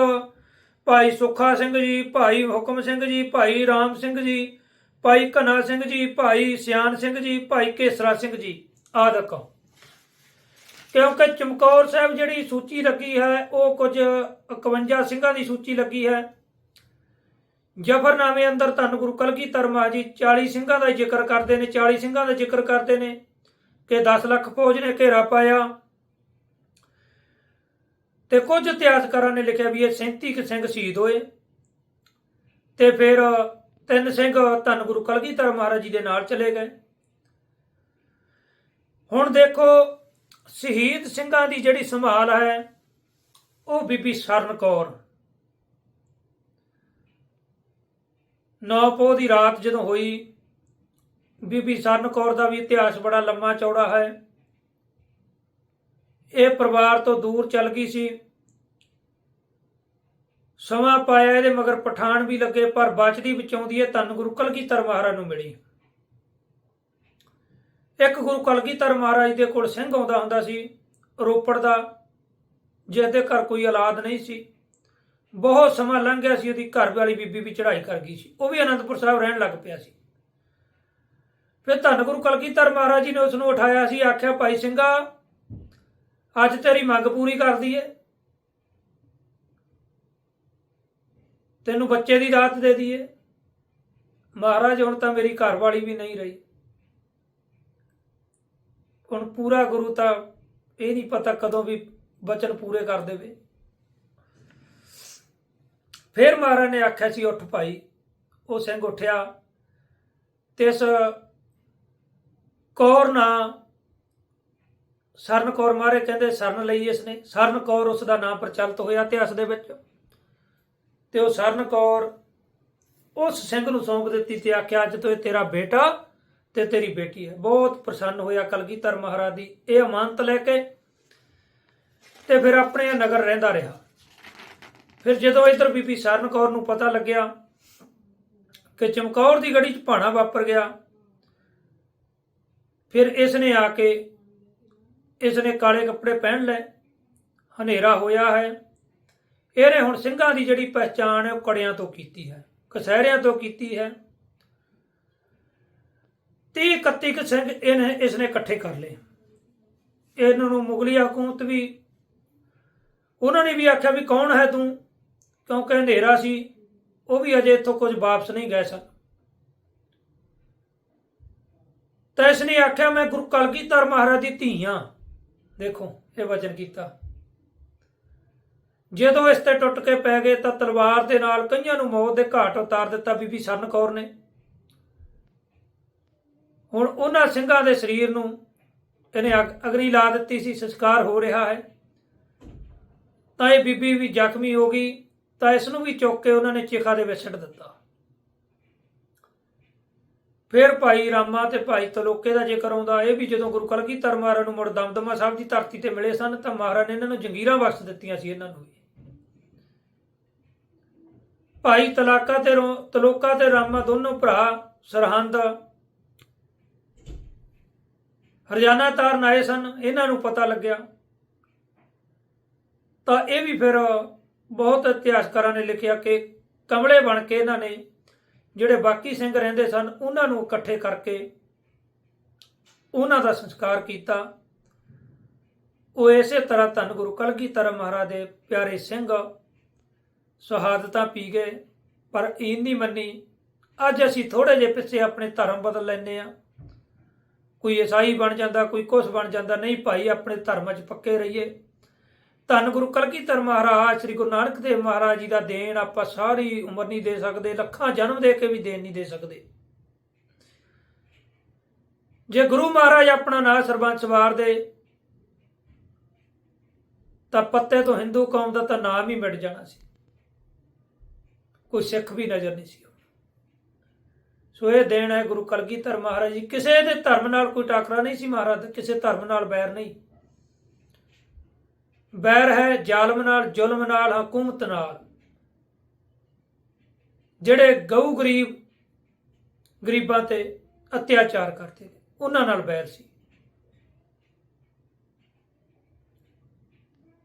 S1: ਭਾਈ ਸੁੱਖਾ ਸਿੰਘ ਜੀ, ਭਾਈ ਹੁਕਮ ਸਿੰਘ ਜੀ, ਭਾਈ ਰਾਮ ਸਿੰਘ ਜੀ, ਭਾਈ ਘਨਾ ਸਿੰਘ ਜੀ, ਭਾਈ ਸਿਆਨ ਸਿੰਘ ਜੀ, ਭਾਈ ਕੇਸਰਾ ਸਿੰਘ ਜੀ। ਆਦਿਕ ਕਿਉਂਕਿ ਚਮਕੌਰ ਸਾਹਿਬ ਜਿਹੜੀ ਸੂਚੀ ਲੱਗੀ ਹੈ, ਉਹ ਕੁਝ 51 ਸਿੰਘਾਂ ਦੀ ਸੂਚੀ ਲੱਗੀ ਹੈ। ਜਫਰਨਾਮੇ ਅੰਦਰ ਧੰਨ ਗੁਰੂ ਕਲਗੀਧਰ ਮਹਾਰਾਜ ਜੀ 40 ਸਿੰਘਾਂ ਦਾ ਜ਼ਿਕਰ ਕਰਦੇ ਨੇ 40 ਸਿੰਘਾਂ ਦਾ ਜ਼ਿਕਰ ਕਰਦੇ ਨੇ ਕਿ 10 ਲੱਖ ਫੌਜ ਨੇ ਘੇਰਾ ਪਾਇਆ। ਤੇ ਕੁਝ ਇਤਿਹਾਸਕਾਰਾਂ ਨੇ ਲਿਖਿਆ ਵੀ ਇਹ 37 ਕੁ ਸਿੰਘ ਸ਼ਹੀਦ ਹੋਏ। ਤੇ ਫਿਰ ਤਿੰਨ ਸਿੰਘ ਧੰਨ ਗੁਰੂ ਕਲਗੀਧਰ ਮਹਾਰਾਜ ਜੀ ਦੇ ਨਾਲ ਚਲੇ ਗਏ। ਹੁਣ ਦੇਖੋ, ਸ਼ਹੀਦ ਸਿੰਘਾਂ ਦੀ ਜਿਹੜੀ ਸੰਭਾਲ ਹੈ, ਉਹ ਬੀਬੀ ਸਰਨ ਕੌਰ। ਨੌ ਪੋਹ ਦੀ ਰਾਤ ਜਦੋਂ ਹੋਈ, ਬੀਬੀ ਸਰਨ ਕੌਰ ਦਾ ਵੀ ਇਤਿਹਾਸ ਬੜਾ ਲੰਮਾ ਚੌੜਾ ਹੈ। ਇਹ ਪਰਿਵਾਰ ਤੋਂ ਦੂਰ ਚੱਲ ਗਈ ਸੀ। ਸਮਾਂ ਪਾਇਆ ਇਹਦੇ ਮਗਰ ਪਠਾਨ ਵੀ ਲੱਗੇ, ਪਰ ਬਚਦੀ ਬਚਾਉਂਦੀ ਹੈ ਧੰਨ ਗੁਰੂ ਕਲਗੀਧਰ ਮਹਾਰਾਜ ਨੂੰ ਮਿਲੀ। ਇੱਕ ਗੁਰੂ ਕਲਗੀਧਰ ਮਹਾਰਾਜ ਦੇ ਕੋਲ ਸਿੰਘ ਆਉਂਦਾ ਹੁੰਦਾ ਸੀ, ਰੋਪੜ ਦਾ, ਜਿਹਦੇ ਘਰ ਕੋਈ ਔਲਾਦ ਨਹੀਂ ਸੀ। ਬਹੁਤ ਸਮਾਂ ਲੰਘ ਗਿਆ ਸੀ, ਉਹਦੀ ਘਰ ਵਾਲੀ ਬੀਬੀ ਵੀ ਚੜ੍ਹਾਈ ਕਰ ਗਈ ਸੀ। ਉਹ ਵੀ ਅਨੰਦਪੁਰ ਸਾਹਿਬ ਰਹਿਣ ਲੱਗ ਪਿਆ ਸੀ। ਫਿਰ ਧੰਨ ਗੁਰੂ ਕਲਗੀਧਰ ਮਹਾਰਾਜ ਜੀ ਨੇ ਉਸ ਨੂੰ ਉਠਾਇਆ ਸੀ, ਆਖਿਆ, ਭਾਈ ਸਿੰਘਾ, ਅੱਜ ਤੇਰੀ ਮੰਗ ਪੂਰੀ ਕਰਦੀ ਦਈਏ। ਤੈਨੂੰ ਬੱਚੇ ਦੀ ਦਾਤ ਦੇ ਦਈਏ। ਮਹਾਰਾਜ, ਹੁਣ ਤਾਂ ਮੇਰੀ ਘਰ ਵਾਲੀ ਵੀ ਨਹੀਂ ਰਹੀ। ਹੁਣ ਪੂਰਾ ਗੁਰੂ ਤਾਂ ਇਹ ਨਹੀਂ ਪਤਾ ਕਦੋਂ ਵੀ ਬਚਨ ਪੂਰੇ ਕਰ ਦੇਵੇ। ਫਿਰ ਮਹਾਰਾਜ ਨੇ ਆਖਿਆ ਸੀ, ਉੱਠ ਭਾਈ। ਉਹ ਸਿੰਘ ਉੱਠਿਆ ਤੇ ਇਸ ਕੌਰ ਨਾ ਸਰਨ ਕੌਰ ਮਾਰੇ ਕਹਿੰਦੇ, ਸਰਨ ਲਈ ਇਸ ਨੇ ਸਰਨ ਕੌਰ ਉਸ ਦਾ ਨਾਮ ਪ੍ਰਚਲਿਤ ਹੋਇਆ ਇਤਿਹਾਸ ਦੇ ਵਿੱਚ। ਤੇ ਉਹ ਸਰਨ ਕੌਰ ਉਸ ਸਿੰਘ ਨੂੰ ਸੌਂਪ ਦਿੱਤੀ ਤੇ ਆਖਿਆ, ਅੱਜ ਤੋਂ ਇਹ ਤੇਰਾ ਬੇਟਾ ਤੇ ਤੇਰੀ ਬੇਟੀ ਹੈ। ਬਹੁਤ ਪ੍ਰਸੰਨ ਹੋਇਆ ਕਲਗੀਧਰ ਮਹਾਰਾਜ ਦੀ। ਇਹ ਅਮਾਨਤ ਲੈ ਕੇ ਤੇ ਫਿਰ ਆਪਣੇ ਨਗਰ ਰਹਿੰਦਾ ਰਿਹਾ। ਫਿਰ ਜਦੋਂ ਇਧਰ ਬੀਬੀ ਸਰਨ ਕੌਰ ਨੂੰ ਪਤਾ ਲੱਗਿਆ ਕਿ ਚਮਕੌਰ ਦੀ ਗੜੀ 'ਚ ਭਾਣਾ ਵਾਪਰ ਗਿਆ, ਫਿਰ ਇਸ ਨੇ ਆ ਕੇ ਇਸ ਨੇ ਕਾਲੇ ਕੱਪੜੇ ਪਹਿਨ ਲਏ, ਹਨੇਰਾ ਹੋਇਆ ਹੈ। ਇਹਨੇ ਹੁਣ ਸਿੰਘਾਂ ਦੀ ਜਿਹੜੀ ਪਹਿਚਾਣ ਹੈ ਉਹ ਕੜਿਆਂ ਤੋਂ ਕੀਤੀ ਹੈ, ਕਸਹਿਰਿਆਂ ਤੋਂ ਕੀਤੀ ਹੈ। 30 31 ਕੁ ਸਿੰਘ ਇਹਨੇ ਇਸ ਨੇ ਇਕੱਠੇ ਕਰ ਲਏ। ਇਹਨਾਂ ਨੂੰ ਮੁਗਲੀ ਹਕੂਮਤ ਵੀ, ਉਹਨਾਂ ਨੇ ਵੀ ਆਖਿਆ ਵੀ ਕੌਣ ਹੈ ਤੂੰ? ਕਿਉਂਕਿ ਹਨੇਰਾ ਸੀ, ਉਹ ਵੀ ਅਜੇ ਇੱਥੋਂ ਕੁਝ ਵਾਪਸ ਨਹੀਂ ਗਏ ਸਨ। ਤਾਂ ਇਸ ਨੇ ਆਖਿਆ, ਮੈਂ ਗੁਰੂ ਕਲਗੀਧਰ ਮਹਾਰਾਜ ਦੀ ਧੀ ਹਾਂ। ਦੇਖੋ, ਇਹ ਵਚਨ ਕੀਤਾ। ਜਦੋਂ ਇਸ ਤੇ ਟੁੱਟ ਕੇ ਪੈ ਗਏ ਤਾਂ ਤਲਵਾਰ ਦੇ ਨਾਲ ਕਈਆਂ ਨੂੰ ਮੌਤ ਦੇ ਘਾਟ ਉਤਾਰ ਦਿੱਤਾ ਬੀਬੀ ਸਰਨ ਕੌਰ ਨੇ। ਹੁਣ ਉਹਨਾਂ ਸਿੰਘਾਂ ਦੇ ਸਰੀਰ ਨੂੰ ਇਹਨੇ ਅਗ- ਅਗਨੀ ਲਾ ਦਿੱਤੀ ਸੀ, ਸੰਸਕਾਰ ਹੋ ਰਿਹਾ ਹੈ। ਤਾਂ ਇਹ ਬੀਬੀ ਵੀ ਜ਼ਖਮੀ ਹੋ ਗਈ। ਤਾਂ ਇਸ ਨੂੰ ਵੀ ਚੁੱਕ ਕੇ ਉਹਨਾਂ ਨੇ ਚਿਖਾ ਦੇ ਵਿੱਚ ਛੱਡ ਦਿੱਤਾ। ਫਿਰ ਭਾਈ ਰਾਮਾ ਤੇ ਭਾਈ ਤਲੋਕੇ ਦਾ ਜ਼ਿਕਰ ਆਉਂਦਾ, ਇਹ ਵੀ ਜਦੋਂ ਗੁਰੂ ਕਲਗੀਧਰ ਮਹਾਰਾਜ ਨੂੰ ਮੁੜ ਦਮਦਮਾ ਸਾਹਿਬ ਦੀ ਧਰਤੀ ਤੇ ਮਿਲੇ ਸਨ, ਤਾਂ ਮਹਾਰਾਜ ਨੇ ਇਹਨਾਂ ਨੂੰ ਜੰਗੀਰਾਂ ਬਖਸ਼ ਦਿੱਤੀਆਂ ਸੀ ਇਹਨਾਂ ਨੂੰ ਵੀ। ਭਾਈ ਤਲਾਕਾ ਤੇ ਰੋ- ਤਲੋਕਾ ਤੇ ਰਾਮਾ ਦੋਨੋਂ ਭਰਾ ਸਰਹੰਦ ਹਰਜਾਨਾ ਤਾਰਨ ਆਏ ਸਨ, ਇਹਨਾਂ ਨੂੰ ਪਤਾ ਲੱਗਿਆ। ਤਾਂ ਇਹ ਵੀ ਫਿਰ ਬਹੁਤ ਇਤਿਹਾਸਕਾਰਾਂ ਨੇ ਲਿਖਿਆ ਕਿ ਕਮਲੇ ਬਣ ਕੇ ਇਹਨਾਂ ਨੇ ਜਿਹੜੇ ਬਾਕੀ ਸਿੰਘ ਰਹਿੰਦੇ ਸਨ, ਉਹਨਾਂ ਨੂੰ ਇਕੱਠੇ ਕਰਕੇ ਉਹਨਾਂ ਦਾ ਸੰਸਕਾਰ ਕੀਤਾ। ਉਹ ਇਸੇ ਤਰ੍ਹਾਂ ਧੰਨ ਗੁਰੂ ਕਲਗੀਧਰ ਮਹਾਰਾਜ ਦੇ ਪਿਆਰੇ ਸਿੰਘ ਸ਼ਹਾਦਤਾਂ ਪੀ ਗਏ, ਪਰ ਇਹ ਨਹੀਂ ਮੰਨੀ, ਅੱਜ ਅਸੀਂ ਥੋੜੇ ਜਿਹੇ ਪਿੱਛੇ ਆਪਣੇ ਧਰਮ ਬਦਲ ਲੈਨੇ ਆ ਕੋਈ ਈਸਾਈ ਬਣ ਜਾਂਦਾ, ਕੋਈ ਕੁਛ ਬਣ ਜਾਂਦਾ, ਨਹੀਂ ਭਾਈ, ਆਪਣੇ ਧਰਮ 'ਚ ਪੱਕੇ ਰਹੀਏ। ਧੰਨ ਗੁਰੂ ਕਲਗੀਧਰ ਮਹਾਰਾਜ ਸ੍ਰੀ ਗੁਰੂ ਨਾਨਕ ਦੇਵ ਮਹਾਰਾਜ ਜੀ ਦਾ ਦੇਣ ਆਪਾਂ ਸਾਰੀ ਉਮਰ ਨਹੀਂ ਦੇ ਸਕਦੇ ਲੱਖਾਂ ਜਨਮ ਦੇ ਕੇ ਵੀ ਦੇਣ ਨਹੀਂ ਦੇ ਸਕਦੇ। ਜੇ ਗੁਰੂ ਮਹਾਰਾਜ ਆਪਣਾ ਨਾਂ ਸਰਬੰਸ ਵਾਰ ਦੇ ਤਾਂ ਪੱਤੇ ਤੋਂ ਹਿੰਦੂ ਕੌਮ ਦਾ ਤਾਂ ਨਾਮ ਹੀ ਮਿਟ ਜਾਣਾ ਸੀ। ਕੋਈ ਸਿੱਖ ਵੀ ਨਜ਼ਰ ਨਹੀਂ ਸੀ ਆਉਣਾ। ਸੋ ਇਹ ਦੇਣ ਹੈ ਗੁਰੂ ਕਲਗੀਧਰ ਮਹਾਰਾਜ ਜੀ। ਕਿਸੇ ਦੇ ਧਰਮ ਨਾਲ ਕੋਈ ਟਾਕਰਾ ਨਹੀਂ ਸੀ ਮਹਾਰਾਜ ਦਾ, ਕਿਸੇ ਧਰਮ ਨਾਲ ਬੈਰ ਨਹੀਂ। ਬੈਰ ਹੈ ਜ਼ਾਲਮ ਨਾਲ, ਜ਼ੁਲਮ ਨਾਲ, ਹਕੂਮਤ ਨਾਲ। ਜਿਹੜੇ ਗਊ ਗਰੀਬ ਗਰੀਬਾਂ ਤੇ ਅਤਿਆਚਾਰ ਕਰਦੇ ਨੇ, ਉਹਨਾਂ ਨਾਲ ਬੈਰ ਸੀ।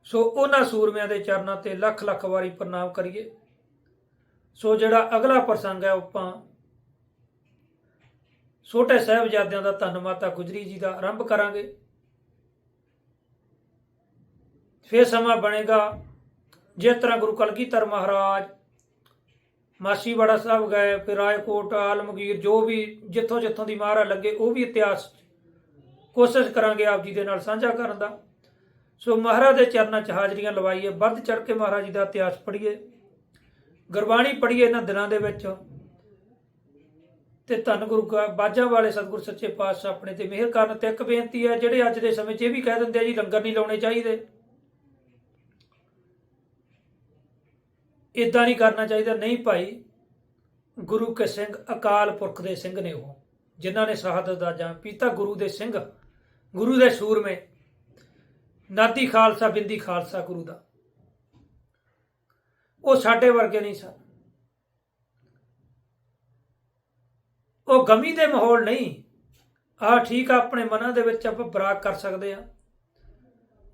S1: ਸੋ ਉਹਨਾਂ ਸੂਰਮਿਆਂ ਦੇ ਚਰਨਾਂ ਤੇ ਲੱਖ ਲੱਖ ਵਾਰੀ ਪ੍ਰਣਾਮ ਕਰੀਏ। ਸੋ ਜਿਹੜਾ ਅਗਲਾ ਪ੍ਰਸੰਗ ਹੈ ਆਪਾਂ ਛੋਟੇ ਸਾਹਿਬਜ਼ਾਦਿਆਂ ਦਾ ਧੰਨ ਮਾਤਾ ਗੁਜਰੀ ਜੀ ਦਾ ਆਰੰਭ ਕਰਾਂਗੇ। ਫਿਰ ਸਮਾਂ ਬਣੇਗਾ। ਜਿਸ ਤਰ੍ਹਾਂ ਗੁਰੂ ਕਲਗੀਧਰ ਮਹਾਰਾਜ ਮਾਸੀਵਾੜਾ ਸਾਹਿਬ ਗਏ, ਫਿਰ ਰਾਏਕੋਟ ਆਲਮਗੀਰ, ਜੋ ਵੀ ਜਿੱਥੋਂ ਜਿੱਥੋਂ ਦੀ ਮਹਾਰਾ ਲੱਗੇ, ਉਹ ਵੀ ਇਤਿਹਾਸ ਕੋਸ਼ਿਸ਼ ਕਰਾਂਗੇ ਆਪ ਜੀ ਦੇ ਨਾਲ ਸਾਂਝਾ ਕਰਨ ਦਾ। ਸੋ ਮਹਾਰਾਜ ਦੇ ਚਰਨਾਂ 'ਚ ਹਾਜ਼ਰੀਆਂ ਲਵਾਈਏ, ਵੱਧ ਚੜ ਕੇ ਮਹਾਰਾਜ ਜੀ ਦਾ ਇਤਿਹਾਸ ਪੜ੍ਹੀਏ, ਗੁਰਬਾਣੀ ਪੜ੍ਹੀਏ ਇਹਨਾਂ ਦਿਨਾਂ ਦੇ ਵਿੱਚ। ਤੇ ਧੰਨ ਗੁਰੂ ਕਾ, ਬਾਜਾਂ ਵਾਲੇ ਸਤਿਗੁਰ ਸੱਚੇ ਪਾਤਸ਼ਾਹ ਆਪਣੇ ਤੇ ਮਿਹਰ ਕਰਨ ਤੇ ਇੱਕ ਬੇਨਤੀ ਹੈ, ਜਿਹੜੇ ਅੱਜ ਦੇ ਸਮੇਂ 'ਚ ਇਹ ਵੀ ਕਹਿ ਦਿੰਦੇ ਆ ਜੀ, ਲੰਗਰ ਨਹੀਂ ਲਾਉਣੇ ਚਾਹੀਦੇ। ਇਦਾਂ ਨਹੀਂ ਕਰਨਾ ਚਾਹੀਦਾ। ਨਹੀਂ ਭਾਈ, ਗੁਰੂ ਕੇ ਸਿੰਘ ਅਕਾਲ ਪੁਰਖ ਦੇ ਸਿੰਘ ਨੇ ਉਹ, ਜਿਨ੍ਹਾਂ ਨੇ ਸ਼ਹਾਦਤ ਦਾ ਜਾਂ ਪੀਤਾ ਗੁਰੂ ਦੇ ਸਿੰਘ, ਗੁਰੂ ਦੇ ਸੂਰਮੇ। ਨਾਦੀ ਖਾਲਸਾ, ਬਿੰਦੀ ਖਾਲਸਾ ਗੁਰੂ ਦਾ। ਉਹ ਸਾਡੇ ਵਰਗੇ ਨਹੀਂ ਸਨ। ਉਹ ਗਮੀ ਦੇ ਮਾਹੌਲ ਨਹੀਂ। ਆ ਠੀਕ ਆ, ਆਪਣੇ ਮਨਾਂ ਦੇ ਵਿੱਚ ਆਪਾਂ ਬਰਾਕ ਕਰ ਸਕਦੇ ਆ।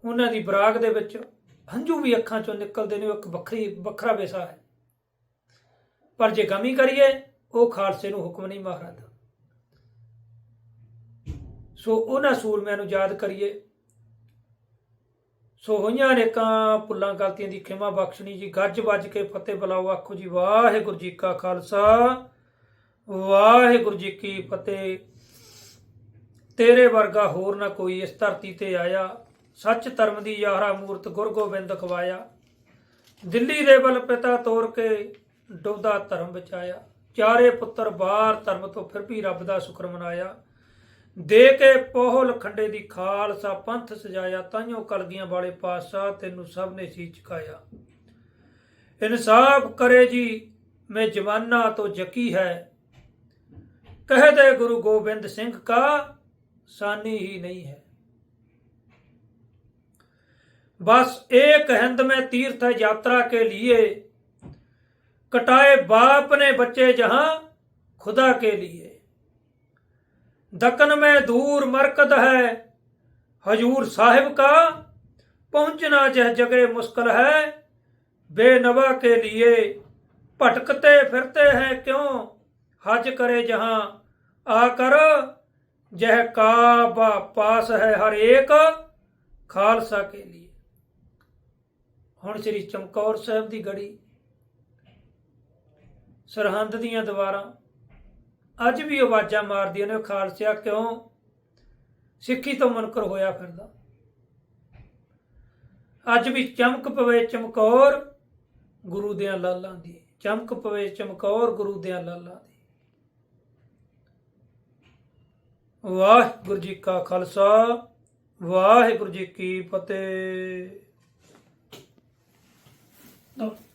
S1: ਉਹਨਾਂ ਦੀ ਬਰਾਕ ਦੇ ਵਿੱਚ ਹੰਝੂ ਵੀ ਅੱਖਾਂ ਚੋਂ ਨਿਕਲਦੇ ਨੇ, ਉਹ ਇੱਕ ਵੱਖਰੀ, ਵੱਖਰਾ ਵਿਸ਼ਾ ਹੈ। ਪਰ ਜੇ ਗਮੀ ਕਰੀਏ, ਉਹ ਖਾਲਸੇ ਨੂੰ ਹੁਕਮ ਨਹੀਂ ਮਹਾਰਾਜ। ਦਾ ਸੋ ਉਹਨਾਂ ਸੂਰਮਿਆਂ ਨੂੰ ਯਾਦ ਕਰੀਏ। ਸੋ ਹੋਈਆਂ ਅਨੇਕਾਂ ਪੁੱਲਾਂ ਗਲਤੀਆਂ ਦੀ ਖਿਮਾ ਬਖਸ਼ਣੀ ਜੀ। ਗੱਜ ਵੱਜ ਕੇ ਫਤਿਹ ਬੁਲਾਓ, ਆਖੋ ਜੀ, ਵਾਹਿਗੁਰੂ ਜੀ ਕਾ ਖਾਲਸਾ। ਵਾਹਿਗੁਰੂ ਜੀ ਕੀ ਫਤਿਹ। ਤੇਰੇ ਵਰਗਾ ਹੋਰ ਨਾ ਕੋਈ ਇਸ ਧਰਤੀ ਤੇ ਆਇਆ। ਸੱਚ ਧਰਮ ਦੀ ਯਾਰਾ ਮੂਰਤ ਗੁਰ ਗੋਬਿੰਦ ਖਵਾਇਆ। ਦਿੱਲੀ ਦੇ ਬਲ ਪਿਤਾ ਤੋਰ ਕੇ ਡੁੱਬਦਾ ਧਰਮ ਬਚਾਇਆ। ਚਾਰੇ ਪੁੱਤਰ ਬਾਹਰ ਧਰਮ ਤੋਂ ਫਿਰ ਵੀ ਰੱਬ ਦਾ ਸ਼ੁਕਰ ਮਨਾਇਆ। ਦੇ ਕੇ ਪੋਹਲ ਖੰਡੇ ਦੀ ਖਾਲਸਾ ਪੰਥ ਸਜਾਇਆ ਤਾਈਓ ਕਲਗੀਆਂ ਵਾਲੇ ਪਾਤਸ਼ਾਹ ਤੈਨੂੰ ਸਭ ਨੇ ਸੀ ਚੁਕਾਇਆ ਇਨਸਾਫ ਕਰੇ ਜੀ, ਮੈਂ ਜਵਾਨਾ ਤੋਂ ਜਕੀ ਹੈ। ਕਹ ਦੇ ਗੁਰੂ ਗੋਬਿੰਦ ਸਿੰਘ ਕਾ, ਸਾਨੀ ਹੀ ਨਹੀਂ ਹੈ। बस एक हिंद में तीर्थ यात्रा के लिए कटाए बाप ने बच्चे जहाँ खुदा के लिए। दकन में दूर मरकद है, हजूर साहिब का पहुँचना जह जगह मुश्किल है, बेनवा के लिए भटकते फिरते हैं क्यों? हज करे जहाँ आकर जह काबा पास है हर एक खालसा के लिए। ਹੁਣ ਸ੍ਰੀ ਚਮਕੌਰ ਸਾਹਿਬ ਦੀ ਗੜੀ, ਸਰਹੰਦ ਦੀਆਂ ਦੀਵਾਰਾਂ। ਅੱਜ ਵੀ ਆਵਾਜ਼ਾਂ ਮਾਰਦੀਆਂ ਨੇ ਖਾਲਸਿਆ, ਕਿਉਂ? ਸਿੱਖੀ ਤੋਂ ਮੁਨਕਰ ਹੋਇਆ ਫਿਰਦਾ। ਅੱਜ ਵੀ ਚਮਕ ਪਵੇ ਚਮਕੌਰ ਗੁਰੂ ਦਿਆਂ ਲਾਲਾਂ ਦੀ। ਚਮਕ ਪਵੇ ਚਮਕੌਰ ਗੁਰੂ ਦਿਆਂ ਲਾਲਾਂ ਦੀ। ਵਾਹਿਗੁਰੂ ਜੀ ਕਾ ਖਾਲਸਾ, ਵਾਹਿਗੁਰੂ ਜੀ ਕੀ ਫਤਿਹ। Não.